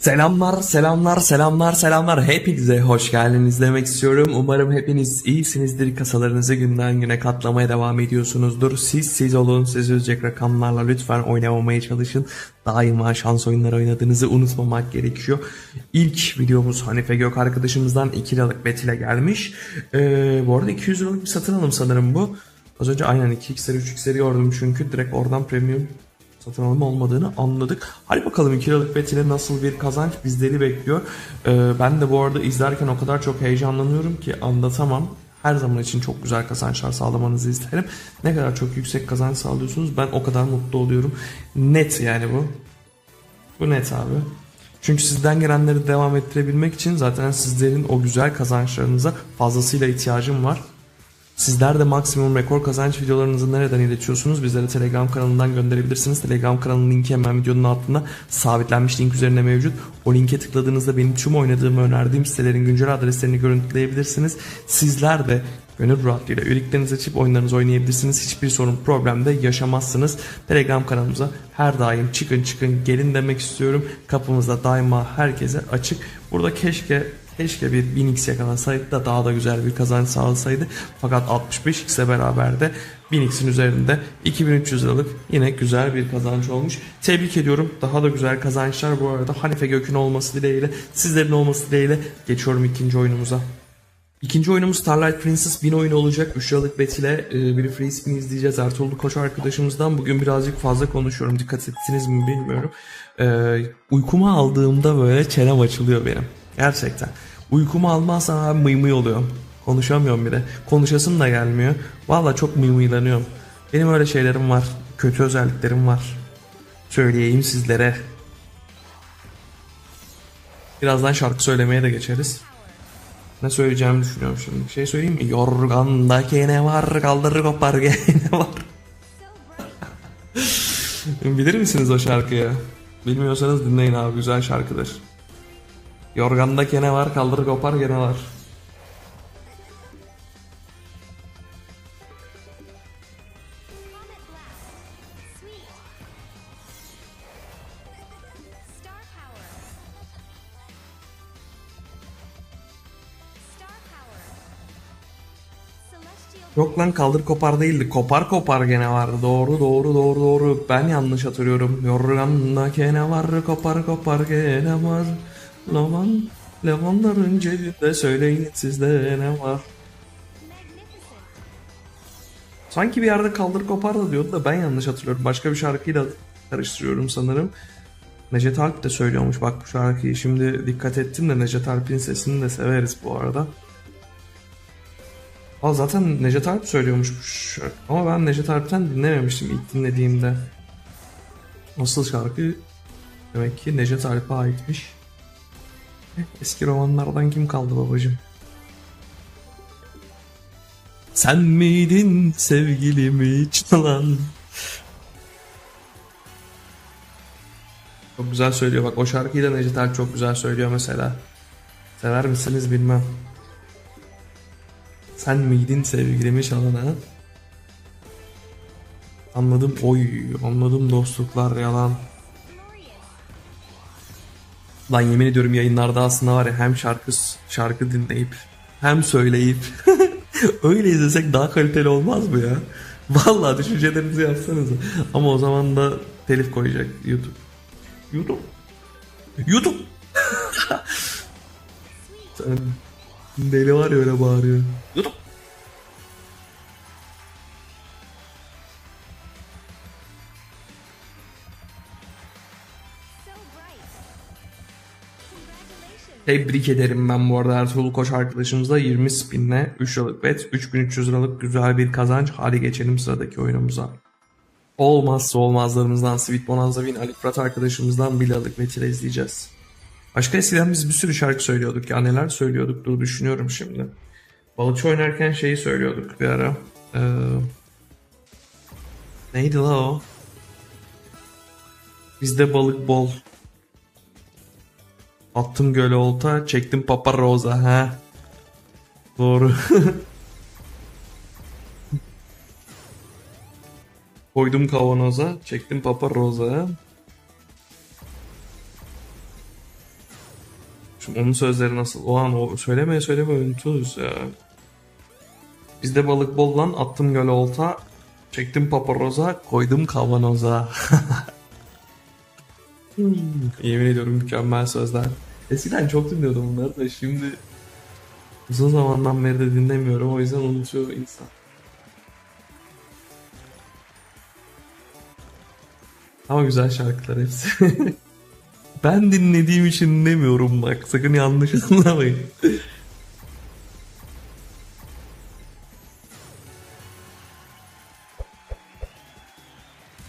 Selamlar, selamlar, selamlar, selamlar. Hepinize hoş geldiniz demek istiyorum. Umarım hepiniz iyisinizdir. Kasalarınızı günden güne katlamaya devam ediyorsunuzdur. Siz siz olun, siz üzecek rakamlarla lütfen oynamamaya çalışın. Daima şans oyunları oynadığınızı unutmamak gerekiyor. İlk videomuz Hanife Gök arkadaşımızdan 2 liralık bet ile gelmiş. Ee, bu arada 200 liralık bir satın alım sanırım bu. Az önce aynen 2x'leri 3x'leri gördüm çünkü direkt oradan premium satın alım olmadığını anladık. Hadi bakalım 2 liralık bet ile nasıl bir kazanç bizleri bekliyor. Ee, ben de bu arada izlerken o kadar çok heyecanlanıyorum ki anlatamam. Her zaman için çok güzel kazançlar sağlamanızı isterim. Ne kadar çok yüksek kazanç sağlıyorsunuz ben o kadar mutlu oluyorum. Net yani bu. Bu net abi. Çünkü sizden gelenleri devam ettirebilmek için zaten sizlerin o güzel kazançlarınıza fazlasıyla ihtiyacım var. Sizler de maksimum rekor kazanç videolarınızı nereden iletiyorsunuz? Bizlere Telegram kanalından gönderebilirsiniz. Telegram kanalının linki hemen videonun altında sabitlenmiş link üzerinde mevcut. O linke tıkladığınızda benim tüm oynadığımı önerdiğim sitelerin güncel adreslerini görüntüleyebilirsiniz. Sizler de gönül rahatlığıyla üyeliklerinizi açıp oyunlarınızı oynayabilirsiniz. Hiçbir sorun problem de yaşamazsınız. Telegram kanalımıza her daim çıkın çıkın gelin demek istiyorum. Kapımızda daima herkese açık. Burada keşke Keşke bir 1000x yakalasaydı da daha da güzel bir kazanç sağlasaydı. Fakat 65x'e beraber de 1000x'in üzerinde 2300 liralık yine güzel bir kazanç olmuş. Tebrik ediyorum. Daha da güzel kazançlar bu arada. Hanife Gök'ün olması dileğiyle, sizlerin olması dileğiyle geçiyorum ikinci oyunumuza. İkinci oyunumuz Starlight Princess 1000 oyunu olacak. 3 liralık bet ile e, bir free spin izleyeceğiz Ertuğrul Koç arkadaşımızdan. Bugün birazcık fazla konuşuyorum. Dikkat ettiniz mi bilmiyorum. E, uykumu aldığımda böyle çenem açılıyor benim. Gerçekten. Uykumu almazsam abi mıy mıy oluyorum. Konuşamıyorum bile. Konuşasım da gelmiyor. Valla çok mıy mıylanıyorum. Benim öyle şeylerim var. Kötü özelliklerim var. Söyleyeyim sizlere. Birazdan şarkı söylemeye de geçeriz. Ne söyleyeceğimi düşünüyorum şimdi. Şey söyleyeyim mi? Yorgandaki ne var kaldır kopar gene var. Bilir misiniz o şarkıyı? Bilmiyorsanız dinleyin abi güzel şarkıdır. Yorgandaki ne var kaldır kopar gene var. Yok lan kaldır kopar değildi. Kopar kopar gene vardı. Doğru doğru doğru doğru. Ben yanlış hatırlıyorum. Yorgandaki ne var kopar kopar gene var. Levan, Levanların cebinde söyleyin sizde ne var. Sanki bir yerde kaldır kopar da diyordu da ben yanlış hatırlıyorum. Başka bir şarkıyla karıştırıyorum sanırım. Necdet Alp de söylüyormuş bak bu şarkıyı. Şimdi dikkat ettim de Necdet Alp'in sesini de severiz bu arada. Aa, zaten Necdet Alp söylüyormuş bu şarkı. Ama ben Necdet Alp'ten dinlememiştim ilk dinlediğimde. Nasıl şarkı? Demek ki Necdet Alp'e aitmiş. Eski romanlardan kim kaldı babacım? Sen miydin sevgilimi çalan? Çok güzel söylüyor. Bak o şarkıyı da Necdet Alp çok güzel söylüyor mesela. Sever misiniz bilmem. Sen miydin sevgilimi çalan ha? Anladım oy anladım dostluklar yalan. Lan yemin ediyorum yayınlarda aslında var ya hem şarkı şarkı dinleyip hem söyleyip öyle izlesek daha kaliteli olmaz mı ya? Vallahi düşüncelerinizi yazsanıza. Ama o zaman da telif koyacak YouTube. YouTube. YouTube. Sen deli var ya öyle bağırıyor. YouTube. Tebrik ederim ben bu arada Ertuğrul Koç arkadaşımızla 20 spinle 3 liralık bet 3300 liralık güzel bir kazanç. Hadi geçelim sıradaki oyunumuza. Olmazsa olmazlarımızdan Sweet Bonanza Win Ali Fırat arkadaşımızdan 1 liralık bet izleyeceğiz. Başka eskiden biz bir sürü şarkı söylüyorduk ya neler söylüyorduk dur düşünüyorum şimdi. Balıkçı oynarken şeyi söylüyorduk bir ara. Ee, neydi la o? Bizde balık bol. Attım göle olta, çektim papa roza ha. Doğru. Koydum kavanoza, çektim papa roza. Şimdi onun sözleri nasıl? O an o söylemeye söylemeye unutuyoruz ya. Bizde balık bol lan attım göle olta. Çektim paparoza koydum kavanoza. Yemin ediyorum mükemmel sözler. Eskiden çok dinliyordum bunları da şimdi uzun zamandan beri de dinlemiyorum o yüzden unutuyor insan. Ama güzel şarkılar hepsi. ben dinlediğim için dinlemiyorum bak. Sakın yanlış anlamayın.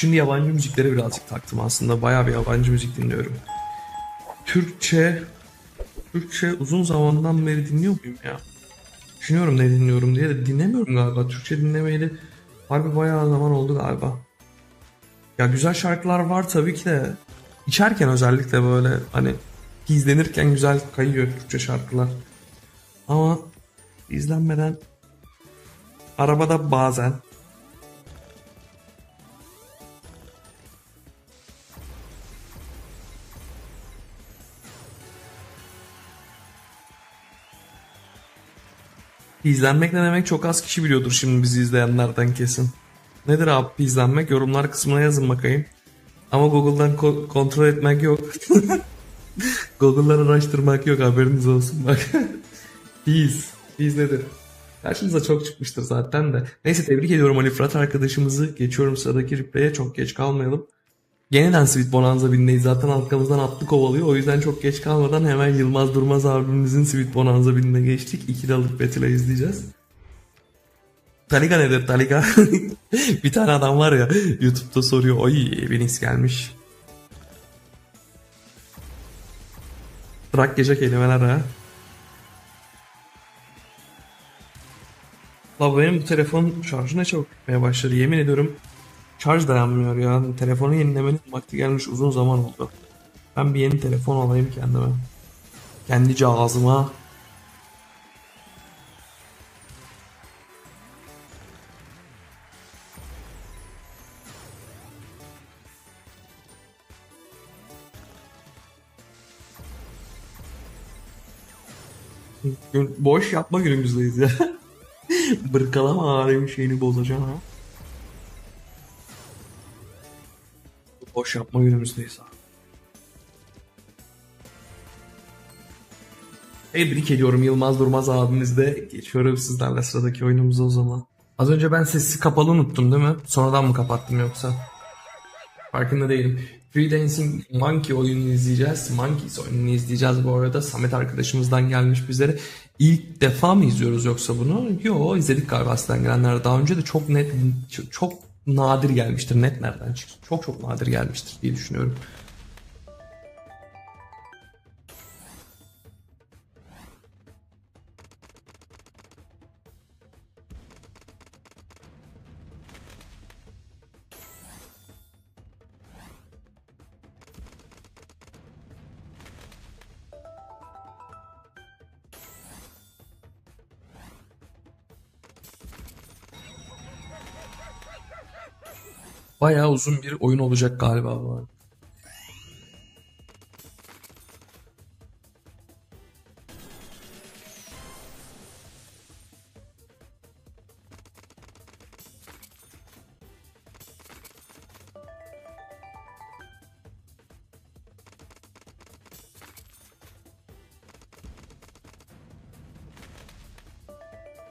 Şimdi yabancı müziklere birazcık taktım aslında. Bayağı bir yabancı müzik dinliyorum. Türkçe Türkçe uzun zamandan beri dinliyor muyum ya? Düşünüyorum ne dinliyorum diye de dinlemiyorum galiba. Türkçe dinlemeyeli harbi bayağı zaman oldu galiba. Ya güzel şarkılar var tabii ki de içerken özellikle böyle hani izlenirken güzel kayıyor Türkçe şarkılar. Ama izlenmeden arabada bazen İzlenmek ne demek çok az kişi biliyordur şimdi bizi izleyenlerden kesin. Nedir abi izlenmek? Yorumlar kısmına yazın bakayım. Ama Google'dan ko- kontrol etmek yok. Google'dan araştırmak yok haberiniz olsun bak. Biz. Biz nedir? Karşınıza çok çıkmıştır zaten de. Neyse tebrik ediyorum Ali Fırat arkadaşımızı. Geçiyorum sıradaki replay'e çok geç kalmayalım. Yeniden Sweet Bonanza bindeyiz. Zaten arkamızdan atlı kovalıyor. O yüzden çok geç kalmadan hemen Yılmaz Durmaz abimizin Sweet Bonanza binine geçtik. İkili alıp Betül'e izleyeceğiz. Taliga nedir Taliga? bir tane adam var ya YouTube'da soruyor. Oy Venix gelmiş. Bırak gece kelimeler ha. La benim bu telefon şarjı ne çabuk bitmeye başladı. Yemin ediyorum şarj dayanmıyor ya. Telefonu yenilemenin vakti gelmiş uzun zaman oldu. Ben bir yeni telefon alayım kendime. Kendi cihazıma. Boş yapma günümüzdeyiz ya. Bırkalama alemin şeyini bozacaksın ha. Boş yapma günümüzdeyiz abi. Tebrik ediyorum Yılmaz Durmaz abimizde. Geçiyorum sizlerle sıradaki oyunumuza o zaman. Az önce ben sesi kapalı unuttum değil mi? Sonradan mı kapattım yoksa? Farkında değilim. Free Dancing Monkey oyununu izleyeceğiz. Monkeys oyununu izleyeceğiz bu arada. Samet arkadaşımızdan gelmiş bizlere. İlk defa mı izliyoruz yoksa bunu? Yo izledik galiba sizden gelenler. Daha önce de çok net, çok, nadir gelmiştir. Net nereden çıktı? Çok çok nadir gelmiştir diye düşünüyorum. Bayağı uzun bir oyun olacak galiba bu.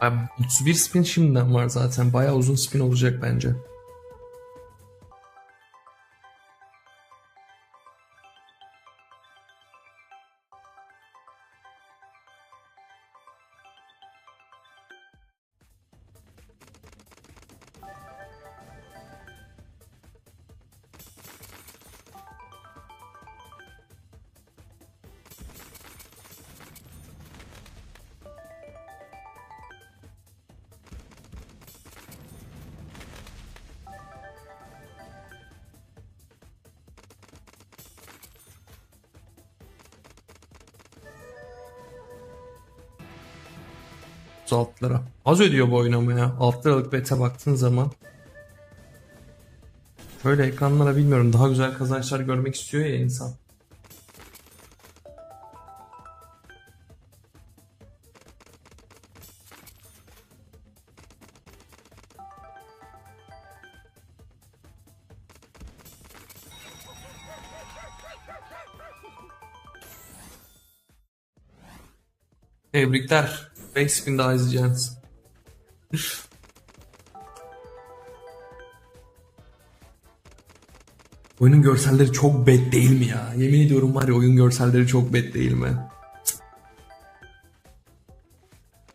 Abi, 31 spin şimdiden var zaten. Bayağı uzun spin olacak bence. 30 lira. Az ödüyor bu oynamaya. 6 liralık bete baktığın zaman. Şöyle ekranlara bilmiyorum daha güzel kazançlar görmek istiyor ya insan. Tebrikler. 5 spin daha izleyeceksiniz. Oyunun görselleri çok bad değil mi ya? Yemin ediyorum var ya oyun görselleri çok bad değil mi?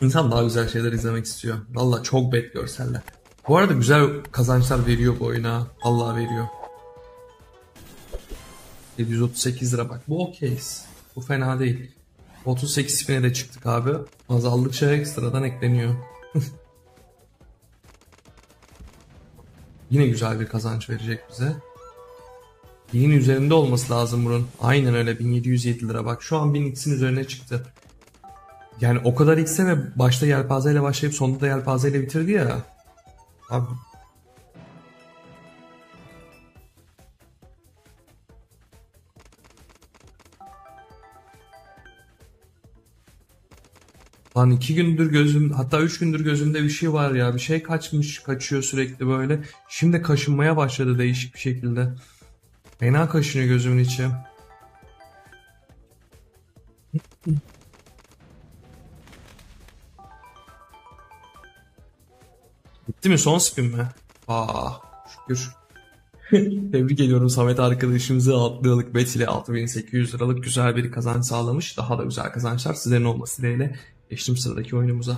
İnsan daha güzel şeyler izlemek istiyor. Valla çok bad görseller. Bu arada güzel kazançlar veriyor bu oyuna. Allah veriyor. 738 lira bak. Bu okeyiz. Bu fena değil. 38 spin'e de çıktık abi. Azaldıkça ekstradan ekleniyor. Yine güzel bir kazanç verecek bize. Yine üzerinde olması lazım bunun. Aynen öyle 1707 lira. Bak şu an 1000x'in üzerine çıktı. Yani o kadar x'e ve başta yelpazeyle başlayıp sonunda da yelpazeyle bitirdi ya. Abi Lan iki gündür gözüm hatta üç gündür gözümde bir şey var ya bir şey kaçmış kaçıyor sürekli böyle. Şimdi kaşınmaya başladı değişik bir şekilde. Fena kaşınıyor gözümün içi. Bitti mi son spin mi? Aa şükür. Tebrik ediyorum Samet arkadaşımızı 6 liralık bet ile 6800 liralık güzel bir kazanç sağlamış. Daha da güzel kazançlar sizlerin olması dileğiyle. Geçtim sıradaki oyunumuza.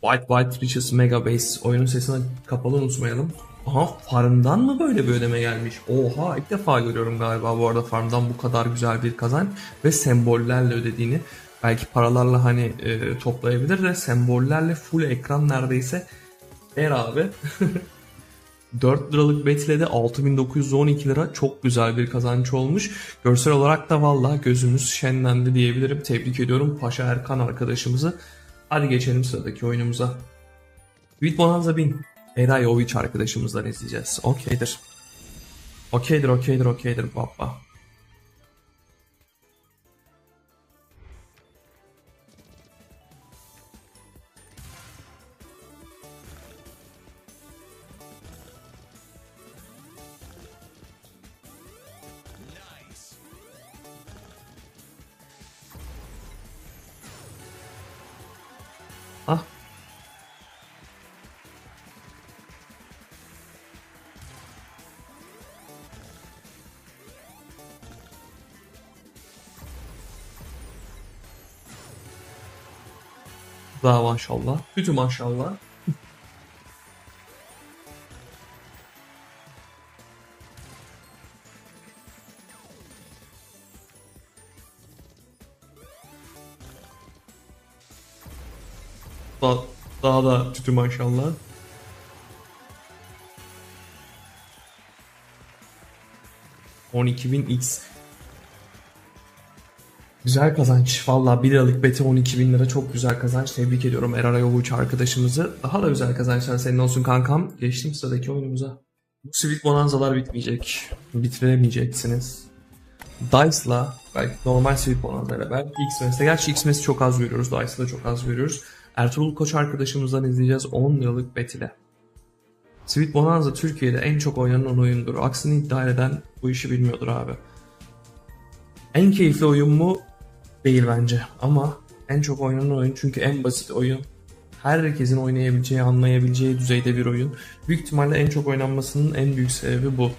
White White Riches Mega Base oyunun sesini kapalı unutmayalım. Aha farmdan mı böyle bir ödeme gelmiş? Oha ilk defa görüyorum galiba bu arada farmdan bu kadar güzel bir kazanç ve sembollerle ödediğini. Belki paralarla hani e, toplayabilir de sembollerle full ekran neredeyse ver abi. 4 liralık bet ile de 6912 lira çok güzel bir kazanç olmuş. Görsel olarak da valla gözümüz şenlendi diyebilirim. Tebrik ediyorum Paşa Erkan arkadaşımızı. Hadi geçelim sıradaki oyunumuza. Sweet Bonanza 1000. Eray Oviç arkadaşımızdan izleyeceğiz. Okeydir. Okeydir, okeydir, okeydir baba. Daha maşallah. Bütün maşallah. Daha, daha da tütü maşallah. x Güzel kazanç. Valla 1 liralık beti 12 bin lira çok güzel kazanç. Tebrik ediyorum Eray Ovuç arkadaşımızı. Daha da güzel kazançlar senin olsun kankam. Geçtim sıradaki oyunumuza. Bu Sweet Bonanzalar bitmeyecek. Bitiremeyeceksiniz. Dice'la belki normal Sweet Bonanza'yla belki X-Mess'te. Gerçi X-Mess'i çok az görüyoruz. Dice'la çok az görüyoruz. Ertuğrul Koç arkadaşımızdan izleyeceğiz 10 liralık bet ile. Sweet Bonanza Türkiye'de en çok oynanan oyundur. Aksini iddia eden bu işi bilmiyordur abi. En keyifli oyun mu? Değil bence. Ama en çok oynanan oyun çünkü en basit oyun. Herkesin oynayabileceği, anlayabileceği düzeyde bir oyun. Büyük ihtimalle en çok oynanmasının en büyük sebebi bu.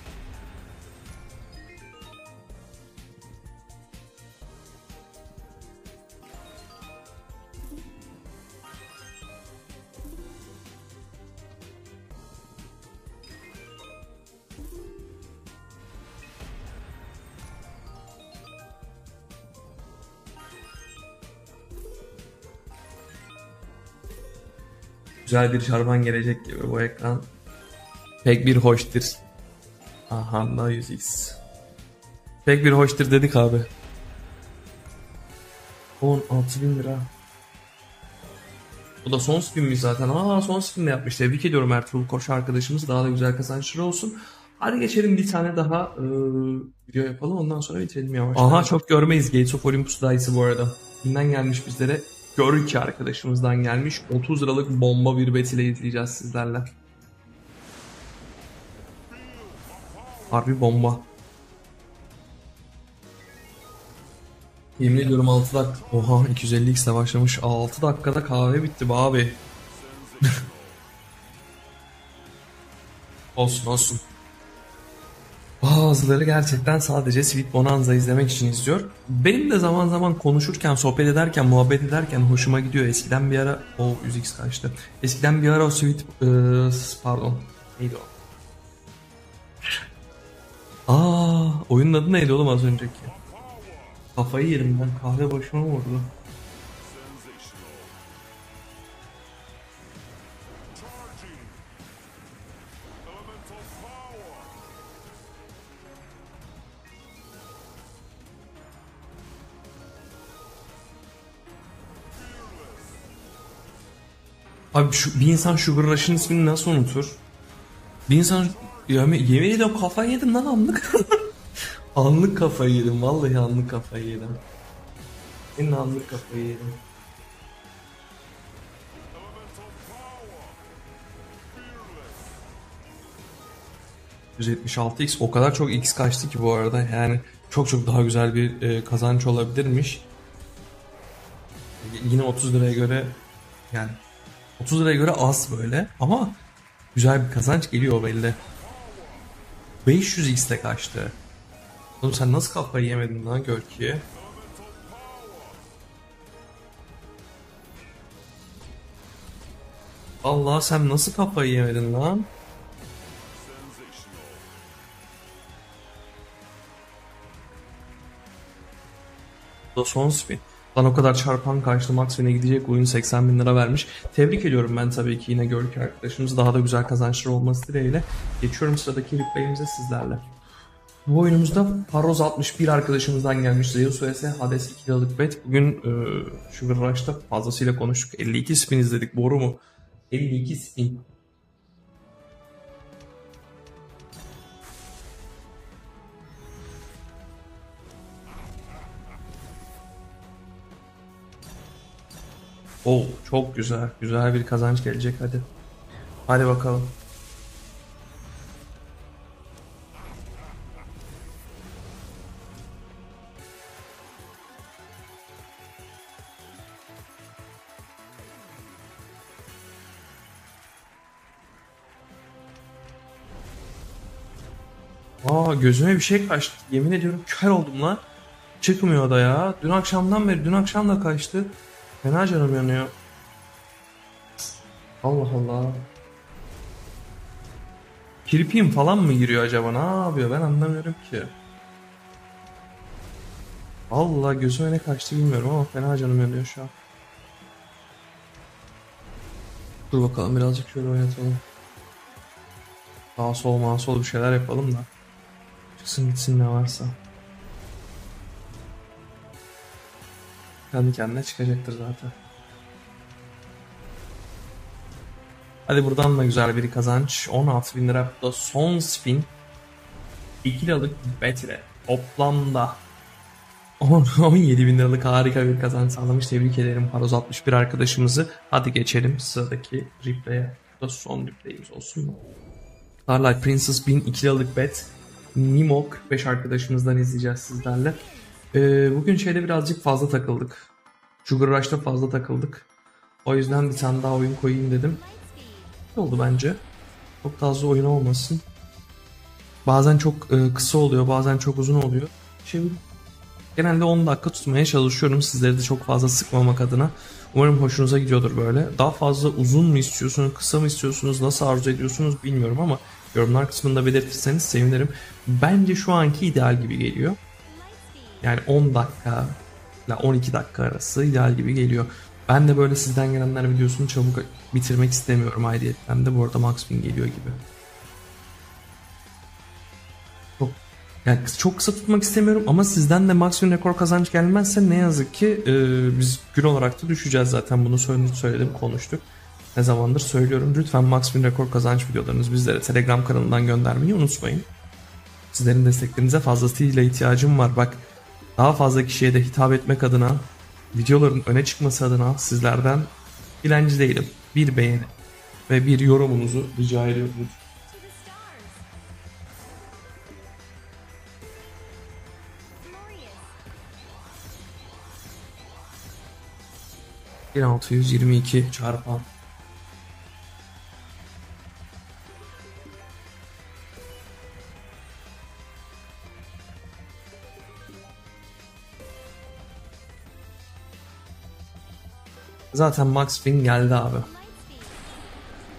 Güzel bir şarban gelecek gibi bu ekran. Pek bir hoştur. Aha da 100x. Pek bir hoştur dedik abi. 16 bin lira. Bu da son spinmiş zaten. Aa son spin de yapmış. Tebrik ediyorum Ertuğrul Koç arkadaşımız. Daha da güzel kazançları olsun. Hadi geçelim bir tane daha e, video yapalım. Ondan sonra bitirelim yavaş. Aha çok görmeyiz. Gates of Olympus dayısı bu arada. Kimden gelmiş bizlere? Gör ki arkadaşımızdan gelmiş. 30 liralık bomba bir bet ile izleyeceğiz sizlerle. Harbi bomba. Yemin ediyorum 6 dakika. Oha 250x ile başlamış. 6 dakikada kahve bitti be abi. olsun olsun. Bazıları gerçekten sadece Sweet Bonanza izlemek için izliyor. Benim de zaman zaman konuşurken, sohbet ederken, muhabbet ederken hoşuma gidiyor. Eskiden bir ara... O 100x kaçtı. Eskiden bir ara o Sweet... e, pardon. Neydi o? Aa, oyunun adı neydi oğlum az önceki? Kafayı yerim ben. Kahve başıma vurdu. Abi şu, bir insan Sugar Rush'ın ismini nasıl unutur? Bir insan yemin, yemin ediyorum kafayı yedim lan anlık. anlık kafayı yedim. Vallahi anlık kafayı yedim. En anlık kafayı yedim. %76x o kadar çok x kaçtı ki bu arada yani çok çok daha güzel bir e, kazanç olabilirmiş. Yine 30 liraya göre yani 30 liraya göre az böyle ama güzel bir kazanç geliyor belli. 500x de kaçtı. Oğlum sen nasıl kafayı yemedin lan Görki'ye? Allah sen nasıl kafayı yemedin lan? Da son spin. Lan o kadar çarpan karşılı Maxwell'e gidecek oyun 80 bin lira vermiş. Tebrik ediyorum ben tabii ki yine Görki arkadaşımız. Daha da güzel kazançlar olması dileğiyle. Geçiyorum sıradaki replayimize sizlerle. Bu oyunumuzda Parroz 61 arkadaşımızdan gelmiş. Zeus vs Hades 2 liralık bet. Bugün e, Sugar Rush'ta fazlasıyla konuştuk. 52 spin izledik. Boru mu? 52 spin. Oo çok güzel. Güzel bir kazanç gelecek hadi. Hadi bakalım. Aa gözüme bir şey kaçtı. Yemin ediyorum kör oldum lan. Çıkmıyor da ya. Dün akşamdan beri, dün akşam da kaçtı. Fena canım yanıyor. Allah Allah. Kirpiğim falan mı giriyor acaba? Ne yapıyor? Ben anlamıyorum ki. Allah gözüme ne kaçtı bilmiyorum ama fena canım yanıyor şu an. Dur bakalım birazcık şöyle oynatalım. Sağ sol mağa sol bir şeyler yapalım da. Çıksın gitsin ne varsa. Kendi kendine çıkacaktır zaten. Hadi buradan da güzel bir kazanç. 16 bin lira da son spin. 2 liralık bet ile toplamda 10 17 bin liralık harika bir kazanç sağlamış. Tebrik ederim Paroz 61 arkadaşımızı. Hadi geçelim sıradaki replay'e. Bu da son replay'imiz olsun mu? Starlight Princess 1000 2 liralık bet. Nimo 45 arkadaşımızdan izleyeceğiz sizlerle. Ee, bugün şeyde birazcık fazla takıldık. Sugar Rush'ta fazla takıldık. O yüzden bir tane daha oyun koyayım dedim. İyi oldu bence. Çok fazla oyun olmasın. Bazen çok e, kısa oluyor, bazen çok uzun oluyor. Şimdi genelde 10 dakika tutmaya çalışıyorum sizleri de çok fazla sıkmamak adına. Umarım hoşunuza gidiyordur böyle. Daha fazla uzun mu istiyorsunuz, kısa mı istiyorsunuz, nasıl arzu ediyorsunuz bilmiyorum ama yorumlar kısmında belirtirseniz sevinirim. Bence şu anki ideal gibi geliyor. Yani 10 dakika ile 12 dakika arası ideal gibi geliyor. Ben de böyle sizden gelenler videosunu çabuk bitirmek istemiyorum ayrıyetten de bu arada Max Win geliyor gibi. Çok yani çok kısa tutmak istemiyorum ama sizden de Win rekor kazanç gelmezse ne yazık ki e, biz gün olarak da düşeceğiz zaten bunu söyledim, konuştuk. Ne zamandır söylüyorum. Lütfen Win rekor kazanç videolarınızı bizlere Telegram kanalından göndermeyi unutmayın. Sizlerin desteklerinize fazlasıyla ihtiyacım var. Bak daha fazla kişiye de hitap etmek adına, videoların öne çıkması adına sizlerden dilenci değilim. Bir beğeni ve bir yorumunuzu rica ediyorum. ...1622 çarpan Zaten max spin geldi abi. Lightspeed.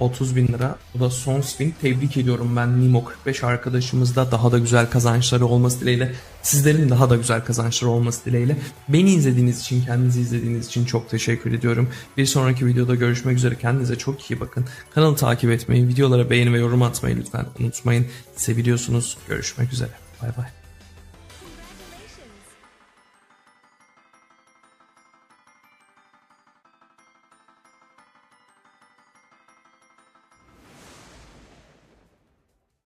30 bin lira. Bu da son spin. Tebrik ediyorum ben Nimo 45 arkadaşımızda daha da güzel kazançları olması dileğiyle. Sizlerin daha da güzel kazançları olması dileğiyle. Beni izlediğiniz için, kendinizi izlediğiniz için çok teşekkür ediyorum. Bir sonraki videoda görüşmek üzere. Kendinize çok iyi bakın. Kanalı takip etmeyi, videolara beğeni ve yorum atmayı lütfen unutmayın. Seviyorsunuz. Görüşmek üzere. Bay bay.